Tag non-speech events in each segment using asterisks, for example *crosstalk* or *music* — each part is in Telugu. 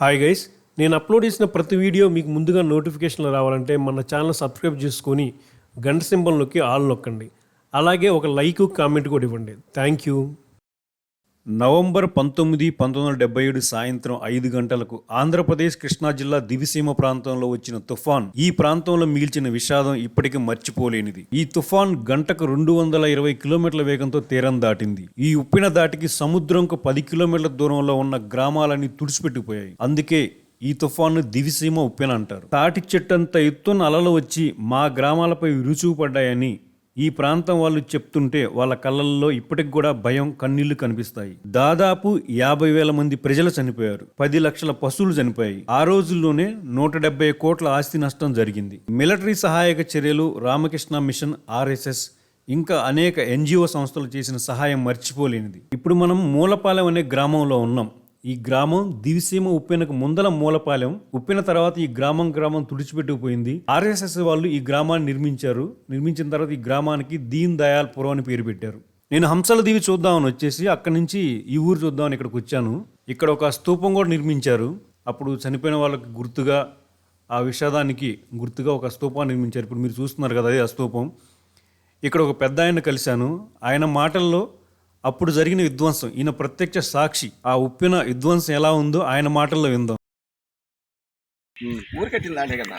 హాయ్ గైస్ నేను అప్లోడ్ చేసిన ప్రతి వీడియో మీకు ముందుగా నోటిఫికేషన్లు రావాలంటే మన ఛానల్ సబ్స్క్రైబ్ చేసుకొని గంట సింబల్ నొక్కి ఆల్ నొక్కండి. అలాగే ఒక లైక్ కామెంట్ కూడా ఇవ్వండి. థ్యాంక్ యూ నవంబర్ పంతొమ్మిది పంతొమ్మిది వందల డెబ్బై ఏడు సాయంత్రం ఐదు గంటలకు ఆంధ్రప్రదేశ్ కృష్ణా జిల్లా దివిసీమ ప్రాంతంలో వచ్చిన తుఫాన్. ఈ ప్రాంతంలో మిగిల్చిన విషాదం ఇప్పటికీ మర్చిపోలేనిది. ఈ తుఫాన్ గంటకు రెండు వందల ఇరవై కిలోమీటర్ల వేగంతో తీరం దాటింది. ఈ ఉప్పిన దాటికి సముద్రంకు పది కిలోమీటర్ల దూరంలో ఉన్న గ్రామాలన్నీ తుడిచిపెట్టిపోయాయి. అందుకే ఈ తుఫాను దివిసీమ ఉప్పెన అంటారు. తాటి చెట్టంత ఎత్తున అలలు వచ్చి మా గ్రామాలపై విరుచుకుపడ్డాయని ఈ ప్రాంతం వాళ్ళు చెప్తుంటే వాళ్ళ కళ్ళల్లో ఇప్పటికి కూడా భయం కన్నీళ్ళు కనిపిస్తాయి. దాదాపు యాభై వేల మంది ప్రజలు చనిపోయారు. పది లక్షల పశువులు చనిపోయాయి. ఆ రోజుల్లోనే నూట డెబ్బై కోట్ల ఆస్తి నష్టం జరిగింది. మిలిటరీ సహాయక చర్యలు రామకృష్ణ మిషన్ ఆర్ఎస్ఎస్ ఇంకా అనేక ఎన్జిఓ సంస్థలు చేసిన సహాయం మర్చిపోలేనిది. ఇప్పుడు మనం మూలపాలెం అనే గ్రామంలో ఉన్నాం. ఈ గ్రామం దివిసీమ ఉప్పెనకు ముందల మూలపాలెం ఉప్పిన తర్వాత ఈ గ్రామం గ్రామం తుడిచిపెట్టుకుపోయింది. ఆర్ఎస్ఎస్ వాళ్ళు ఈ గ్రామాన్ని నిర్మించారు. నిర్మించిన తర్వాత ఈ గ్రామానికి దీన్ దయాల్ పురం అని పేరు పెట్టారు. నేను హంసల దీవి చూద్దామని వచ్చేసి అక్కడి నుంచి ఈ ఊరు చూద్దామని ఇక్కడికి వచ్చాను. ఇక్కడ ఒక స్తూపం కూడా నిర్మించారు. అప్పుడు చనిపోయిన వాళ్ళకి గుర్తుగా ఆ విషాదానికి గుర్తుగా ఒక స్తూపాన్ని నిర్మించారు. ఇప్పుడు మీరు చూస్తున్నారు కదా అదే ఆ స్తూపం ఇక్కడ ఒక పెద్ద ఆయన కలిశాను. ఆయన మాటల్లో అప్పుడు జరిగిన విధ్వంసం. ఈయన ప్రత్యక్ష సాక్షి. ఆ ఉప్పిన విధ్వంసం ఎలా ఉందో ఆయన మాటల్లో విందాం. ఊరు కట్టింది దాంట్లో కదా?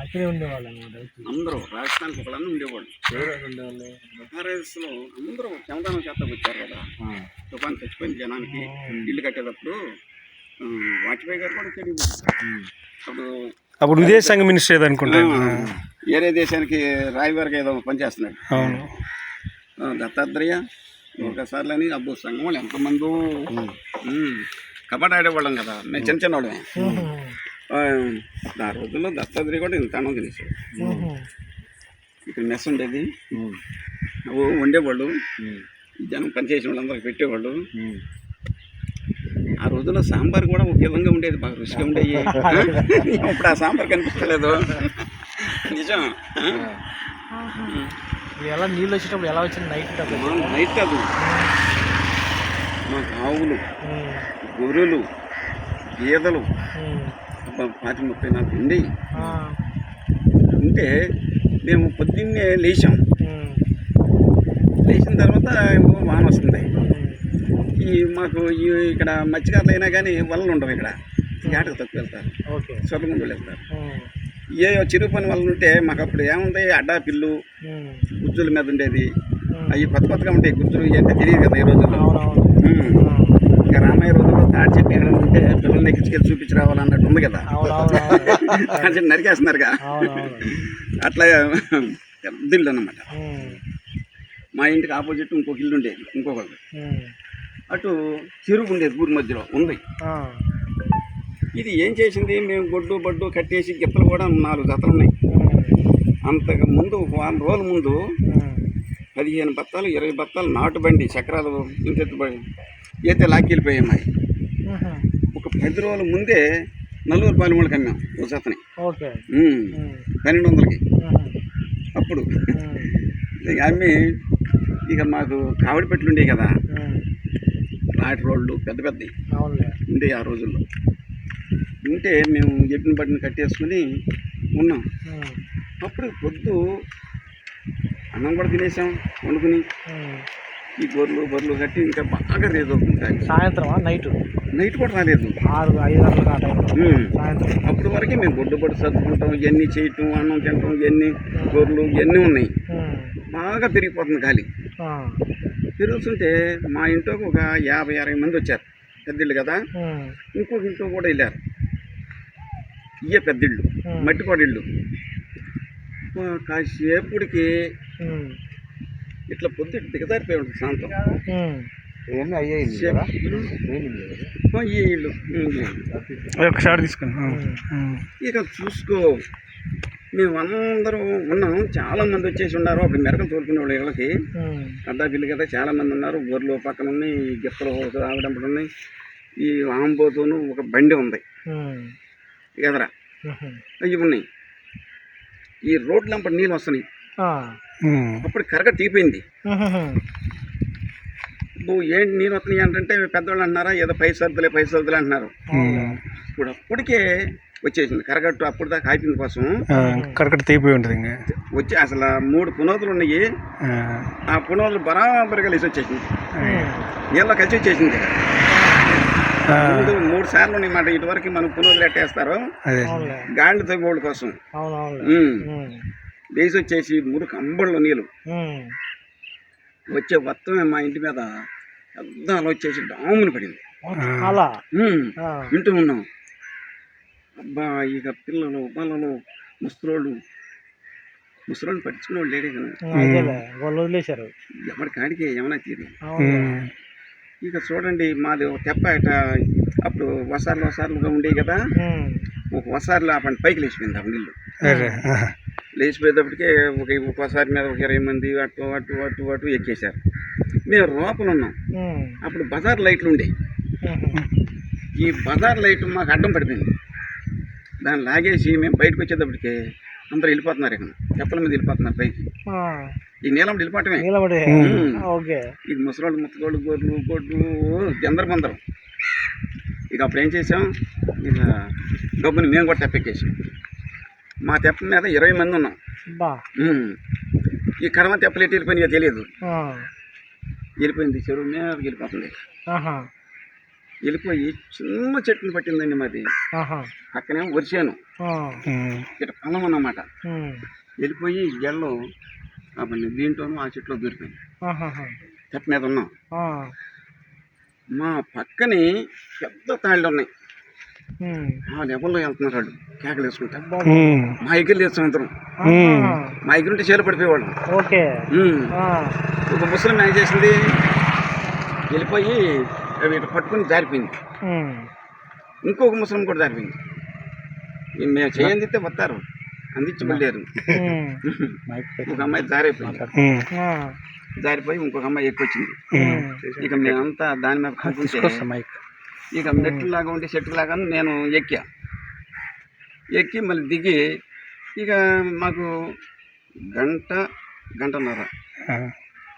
అక్కడే ఉండేవాళ్ళు అందరూ రాజస్థానికి ఒకళ్ళని ఉండేవాళ్ళు. ఆర్ఎస్లో అందరూ చమదానం చేత వచ్చారు కదా? తుఫాన్ చచ్చిపోయింది జనానికి. ఇల్లు కట్టేటప్పుడు వాజ్పేయి గారు కూడా వచ్చారు. అప్పుడు అప్పుడు విదేశాంగ మినిస్టర్ ఏదో అనుకుంటా. వేరే దేశానికి రాయవారికి ఏదో పనిచేస్తున్నాడు. దత్తాత్రేయ ఒకసారిని అబ్బు సంఘం వాళ్ళు ఎంతమంది కబడ్డీ ఆడేవాళ్ళం కదా మేము చిన్న చిన్న వాళ్ళమే ఆ, రోజుల్లో దత్తాత్రేయ కూడా ఇంత అన్నం తినేసాడు ఇక్కడ మెస్ ఉండేది. వండేవాళ్ళు జనం పనిచేసిన వాళ్ళందరికి పెట్టేవాళ్ళు. ఆ రోజుల్లో సాంబార్ కూడా ఒక విధంగా ఉండేది బాగా రుచిగా ఉండేవి. *laughs* ఇప్పుడు ఆ సాంబార్ కనిపించలేదు. నిజం. ఎలా నీళ్ళు వచ్చేటప్పుడు ఎలా వచ్చింది నైట్ నైట్ కాదు మాకు ఆవులు గొర్రెలు గీదలు పాతి ముప్పై నాకు ఉండి ఉంటే మేము పొద్దున్నే లేచాం. లేచిన తర్వాత వాన వస్తుంది. ఈ మాకు ఈ ఇక్కడ మత్స్యకారులు అయినా కానీ వలలు ఉండవు ఇక్కడ. ఏటకు తక్కువ వెళ్తారు ఓకే. సొలగుండలు వెళ్తారు. ఏ చిరుగు పని వలన ఉంటే మాకు అప్పుడు ఏముంది? అడ్డా పిల్లు. గుజ్జుల మీద ఉండేది. అవి కొత్త కొత్తగా ఉంటాయి గుజ్జులు ఇవన్నీ తెలియదు కదా ఈ రోజుల్లో. ఇంకా రామయ్య రోజుల్లో తాడి చెట్టు ఎక్కడ ఉంటే పిల్లల్ని ఎక్కించుకెళ్ళి చూపించి రావాలన్నట్టు ఉంది కదా. తాడి చెట్టు *laughs* నరికేస్తున్నారుగా. అట్లా పెద్ద ఇల్లు అన్నమాట మా ఇంటికి ఆపోజిట్ ఇంకొక ఇల్లు ఉండేది ఇంకొకళ్ళు. అటు చెరువు ఉండేది ఊరి మధ్యలో ఉంది. ఇది ఏం చేసింది? మేము గొడ్డు బడ్డు కట్టేసి గిత్తలు కూడా నాలుగు జతలు ఉన్నాయి. అంతకు ముందు వారం రోజుల ముందు పదిహేను బత్తాలు ఇరవై బత్తాలు నాటు బండి చక్రాలు ఇంకెత్తు బండి అయితే లాక్కెళ్ళిపోయాయి ఒక పది రోజుల ముందే నలుగురు పాలెముళ్ళకి అమ్మాం ఒక జతని పన్నెండు వందలకి. అప్పుడు. అమ్మి ఇక మాకు కావడి పెట్లు ఉండేవి కదా. నాటి రోడ్లు పెద్ద పెద్దవి. అవునులే. ఉండే ఆ రోజుల్లో. ఉంటే మేము ఎడ్డిన బట్టిని కట్టేసుకుని ఉన్నాం. అప్పుడు పొద్దు అన్నం కూడా తినేసాం వండుకుని. ఈ గొర్రెలు బొర్రెలు కట్టి ఇంకా బాగా రేదు అవుతుంది సాయంత్రం నైట్? నైట్ కూడా రాలేదు. ఆరు ఐదు. సాయంత్రం. అప్పటి వరకు మేము బొడ్డు బొడ్డు సర్దుకుంటాం ఇవన్నీ చేయటం అన్నం తినటం ఇవన్నీ గొర్రెలు ఇవన్నీ ఉన్నాయి. బాగా పెరిగిపోతుంది గాలి. పెరుగుతుంటే మా ఇంట్లోకి ఒక యాభై అరవై మంది వచ్చారు. పెద్దిళ్ళు కదా. ఇంకొక ఇంట్లో కూడా వెళ్ళారు. ఇయ్యే పెద్దిళ్ళు మట్టి కాసేపటికి ఇట్లా పొద్దు దిగజారిపోయి ఉంటుంది సాయంత్రం. ఇల్లు. ఒకసారి తీసుకుని ఇక చూసుకో. మేము అందరం ఉన్నాం. చాలా మంది వచ్చేసి ఉన్నారు. అప్పుడు మెరకలు తోలుకునే వాళ్ళు ఇళ్ళకి. అడ్డా పిల్లి కదా చాలా మంది ఉన్నారు. గొర్రెలు పక్కన ఉన్నాయి ఈ గిత్తలు ఆవిడంపడు ఉన్నాయి ఈ ఆంబోతోను ఒక బండి ఉంది. ఎదరా? అవి ఉన్నాయి. ఈ రోడ్లు అంపటి నీళ్ళు వస్తున్నాయి. అప్పుడు కరగ తీపోయింది నువ్వు ఏంటి నీళ్ళు వస్తున్నాయి అంటే పెద్దవాళ్ళు అంటున్నారా? ఏదో పై సర్దులే పై సర్దులే అంటున్నారు. ఇప్పుడు అప్పటికే వచ్చేసింది. కరగట్టు అప్పుడు దాకా ఆపింది కోసం. కరెక్ట్ తెగిపోయి ఉంటుంది ఇంకా. వచ్చి అసలు మూడు పునోదులు ఉన్నాయి. ఆ, ఆ పునోదులు బరాబరిగా లేచి వచ్చేసింది. నీళ్ళ కలిసి వచ్చేసింది. మూడు సార్లు ఉన్నాయి మాట. ఇటువరకు మనం పునోదులు ఎట్టేస్తారు గాళ్ళు తగ్గోళ్ళ కోసం. లేచి వచ్చేసి మురుకు అంబళ్ళు నీళ్ళు. వచ్చే మొత్తమే మా ఇంటి మీద పెద్ద అలా వచ్చేసి డాముని పడింది. అలా. వింటూ ఉన్నాం. అబ్బా ఇక పిల్లలు పిల్లలు ముసలోళ్ళు. ముసలోళ్ళు పట్టించుకునే వాళ్ళు లేడే కదా. ఎవరి కాడికి ఏమైనా తీరి. ఇక చూడండి మాది ఒక తెప్ప ఇట అప్పుడు వసార్లు వసార్లుగా ఉండేవి కదా. ఒక వసార్లు ఆ పైకి లేచిపోయింది ఆ నీళ్ళు. లేచిపోయేటప్పటికే ఒక ఒక్కోసారి మీద ఒక ఇరవై మంది అటు అటు అటు అటు ఎక్కేశారు. మేము లోపల ఉన్నాం. అప్పుడు బజార్ లైట్లు ఉండేవి ఈ బజార్ లైట్ మాకు అడ్డం పడిపోయింది. దాన్ని లాగేసి మేము బయటకు వచ్చేటప్పటికి అందరూ వెళ్ళిపోతున్నారు ఇక్కడ. తెప్పల మీద వెళ్ళిపోతున్నారు పైకి. ఈ నీలం వెళ్ళిపోవటమే నిలబడి. ఓకే. ఇక ముసలోళ్ళు ముత్తగోళ్ళు గొర్రెలు గొడ్లు అందరు బందరం ఇక అప్పుడు ఏం చేసాం? ఇక డబ్బుని మేము కూడా తెప్పెక్కేసాం మా తెప్ప మీద ఇరవై మంది ఉన్నాం. ఈ కడమ తెప్పలు ఎట్టి వెళ్ళిపోయినాయో తెలియదు. వెళ్ళిపోయింది చెరువు మీద వెళ్ళిపోతుంది. వెళ్ళిపోయి చిన్న చెట్టుని పట్టిందండి మాది. ఆహా. పక్కనే వరిసాను ఆ, Hmm. ఇట పొలం అన్నమాట వెళ్ళిపోయి గెళ్ళు అవన్నీ దీంట్లోనూ ఆ చెట్లో దొరికింది. తెప్ప మీద ఉన్నాం. ఆ, మా పక్కనే పెద్ద తాళ్ళు ఉన్నాయి. ఆ లెవెల్లో వెళ్తున్నారు వాళ్ళు. కేకలు వేసుకుంటా. మా ఎగురు లేదు మా చేలు పడిపోయేవాళ్ళం. ఓకే. ఉమ్. ఆ, ఒక ముసలిం ఏం చేసింది? వెళ్ళిపోయి అవి ఇటు పట్టుకుని జారిపోయింది. ఇంకొక ముసలిం కూడా జారిపోయింది. మేము చేయందితే వస్తారు. అందించి వెళ్ళారు ఉమ్, ఒక అమ్మాయి జారైపోయింది. జారిపోయి ఇంకొక అమ్మాయి ఎక్కొచ్చింది ఇక మేమంతా దాని మీద ఇక మెట్లు లాగా ఉండి చెట్టు లాగా నేను ఎక్కా. ఎక్కి మళ్ళీ దిగి ఇక మాకు గంట గంటన్నర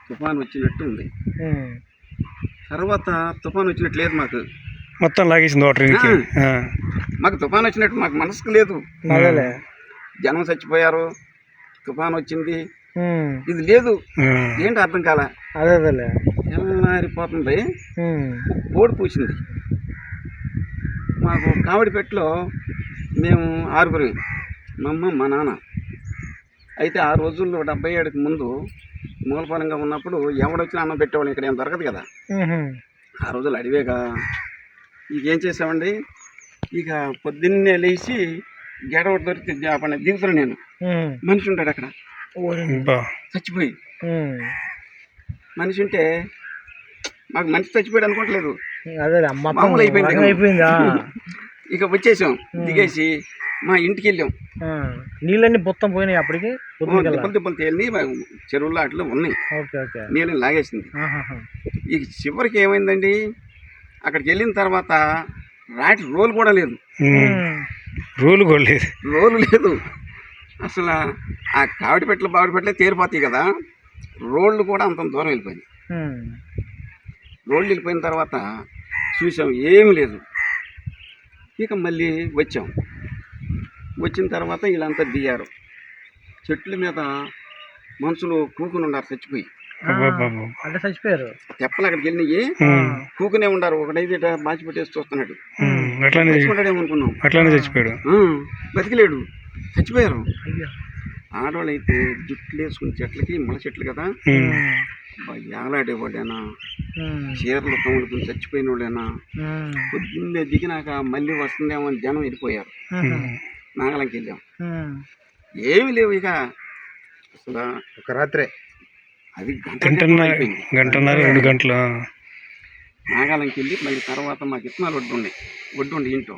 తుఫాన్ వచ్చినట్టు ఉంది. తర్వాత తుఫాన్ వచ్చినట్టు లేదు మాకు. మొత్తం లాగేసింది వాటర్ మాకు తుఫాన్ వచ్చినట్టు మాకు మనసుకు లేదు. జనం చచ్చిపోయారు తుఫాన్ వచ్చింది. ఇది లేదు. ఏంటి అర్థం కాల? అదే అదేలే. ఉమ్, కోడి పూసింది. మాకు కావడిపెట్టలో మేము ఆరుగురు మా అమ్మ మా నాన్న. అయితే ఆ రోజుల్లో డెబ్బై ఏడుకి ముందు మూలపరంగా ఉన్నప్పుడు ఎవడొచ్చినా అన్నం పెట్టేవాళ్ళం. ఇక్కడ ఏం దొరకదు కదా. ఆ రోజులు అడివేగా. ఇక ఏం చేసామండి? ఇక పొద్దున్నే లేచి గెడవ దొరికి అప్పుడు దిగుతాను నేను. మనిషి ఉంటాడు అక్కడ. బా, చచ్చిపోయి. మనిషి ఉంటే మాకు మనిషి చచ్చిపోయాడు అనుకోవట్లేదు. మామూలు అయిపోయింది *laughs* ఇక వచ్చేసాం. దిగేసి మా ఇంటికి వెళ్ళాం. ఆ, నీళ్ళన్నీ మొత్తం పోయినాయి అప్పటికి? దిబ్బలు దిబ్బలు తేలి చెరువుల్లో అట్లా ఉన్నాయి. Okay okay. నీళ్ళు లాగేసింది. ఇక చివరికి ఏమైందండి? అక్కడికి వెళ్ళిన తర్వాత రాటి రోలు కూడా లేదు. రూల్ కూడా లేదు. రోలు లేదు. అసలు ఆ కావిడి పెట్టలు బావిడి పెట్టలే తేరిపోతాయి కదా. రోడ్లు కూడా అంత దూరం వెళ్ళిపోయింది రోడ్లు వెళ్ళిపోయిన తర్వాత చూసాం ఏమీ లేదు. ఇక మళ్ళీ వచ్చాం. వచ్చిన తర్వాత వీళ్ళంతా దిగారు. చెట్ల మీద మనుషులు కూకుని ఉన్నారు చచ్చిపోయి. అంటే చచ్చిపోయారు. తెప్పలు అక్కడికి వెళ్ళినాయి. కూకునే ఉండారు ఒకటైతే బాచి పెట్టేసి చూస్తున్నాడు. అట్లానే అనుకున్నాం. అట్లానే చచ్చిపోయాడు. బతికిలేడు. చచ్చిపోయారు. అయ్యో ఆడవాళ్ళు అయితే జుట్లు వేసుకుని చెట్లకి ముళ్ళ చెట్లు కదా. ఏలాడేవాడేనా చీరలు తమ్ముడుకుని చచ్చిపోయిన వాళ్ళేనా పొద్దున్నే దిగినాక మళ్ళీ వస్తుందేమో అని జనం వెళ్ళిపోయారు. నాగలంకి వెళ్ళాం. ఏమి లేవు ఇక. అసలు ఒక రాత్రే. అది గంట గంటన్నర రెండు గంటలు? నాగాలంకి వెళ్ళి మళ్ళీ తర్వాత మాకు ఇత్తనాలు ఒడ్డు ఉండే ఒడ్డు ఉండి ఇంట్లో.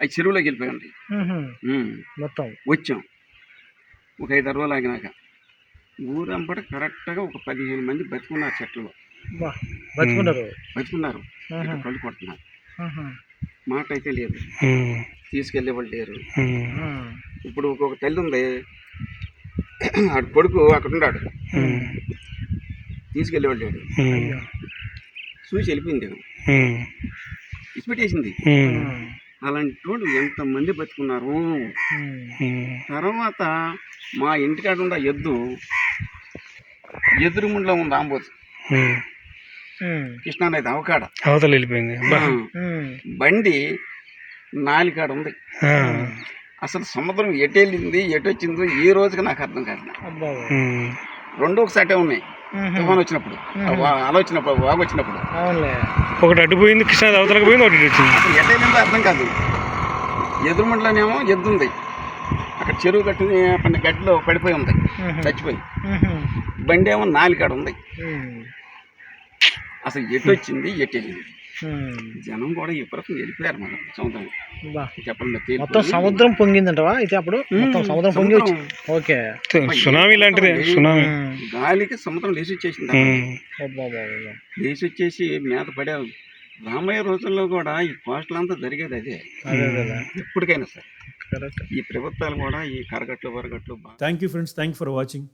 అవి చెరువులోకి వెళ్ళిపోయండి. మొత్తం. వచ్చాం. ఒక ఐదు రోజులు ఆగినాక ఊరంపట కరెక్ట్గా ఒక పదిహేను మంది బతుకున్నారు చెట్లలో. బతుకున్నారు. బతుకున్నారు. కళ్ళు కొడుతున్నారు. మాట అయితే లేదు. తీసుకెళ్ళే వాళ్ళు లేరు. ఇప్పుడు ఒక్కొక్క తల్లి ఉంది. ఆడు కొడుకు అక్కడ ఉన్నాడు. ఉమ్, తీసుకెళ్ళేవాళ్ళు లేడు చూసి వెళ్ళిపోయింది ఇచ్చిపెట్టేసింది. అలాంటి వాళ్ళు ఎంతమంది బతుకున్నారు. తర్వాత మా ఇంటికాడ ఉన్న ఎద్దు ఎదురుముండ్లో ఉంది ఆంబోతు. కృష్ణానది అవకాడ అవతల వెళ్ళిపోయింది. బండి నాలికాడ ఉంది ఆ. అసలు సముద్రం ఎటు వెళ్ళింది ఎటు వచ్చిందో ఈ రోజుకి నాకు అర్థం కాదు. రెండు ఒకసారి ఉన్నాయి. తుఫాన్ వచ్చినప్పుడు. అలా వచ్చినప్పుడు వాగు వచ్చినప్పుడు ఒకటి అడ్డు పోయింది కృష్ణా అవతలకు పోయింది ఒకటి వచ్చింది. అసలు ఎటు వెళ్ళిందో అర్థం కాదు. ఎదురుమండలోనేమో ఎద్దు ఉంది అక్కడ చెరువు కట్టిన పని గడ్డిలో పడిపోయి ఉంది. చచ్చిపోయి. బండి ఏమో నాలికాడ ఉంది. అసలు ఎటు వచ్చింది ఎటు వెళ్ళింది. జనం కూడా ఈ వెళ్ళిపోయారు మన సముద్రం. చెప్పండి మొత్తం సముద్రం పొంగిందంటవా? అయితే అప్పుడు మొత్తం సముద్రం పొంగి వచ్చి ఓకే. సునామీ లాంటిదే సునామీ. గాలికి సముద్రం లేచి వచ్చేసింది. లేచి వచ్చేసి మీద పడే రామయ్య రోజుల్లో కూడా ఈ కోస్టల్ అంతా జరిగేది అదే. ఎప్పటికైనా సరే. కరెక్ట్. ఈ ప్రభుత్వాలు కూడా ఈ కరగట్లు వరగట్లు thank you friends thank you for watching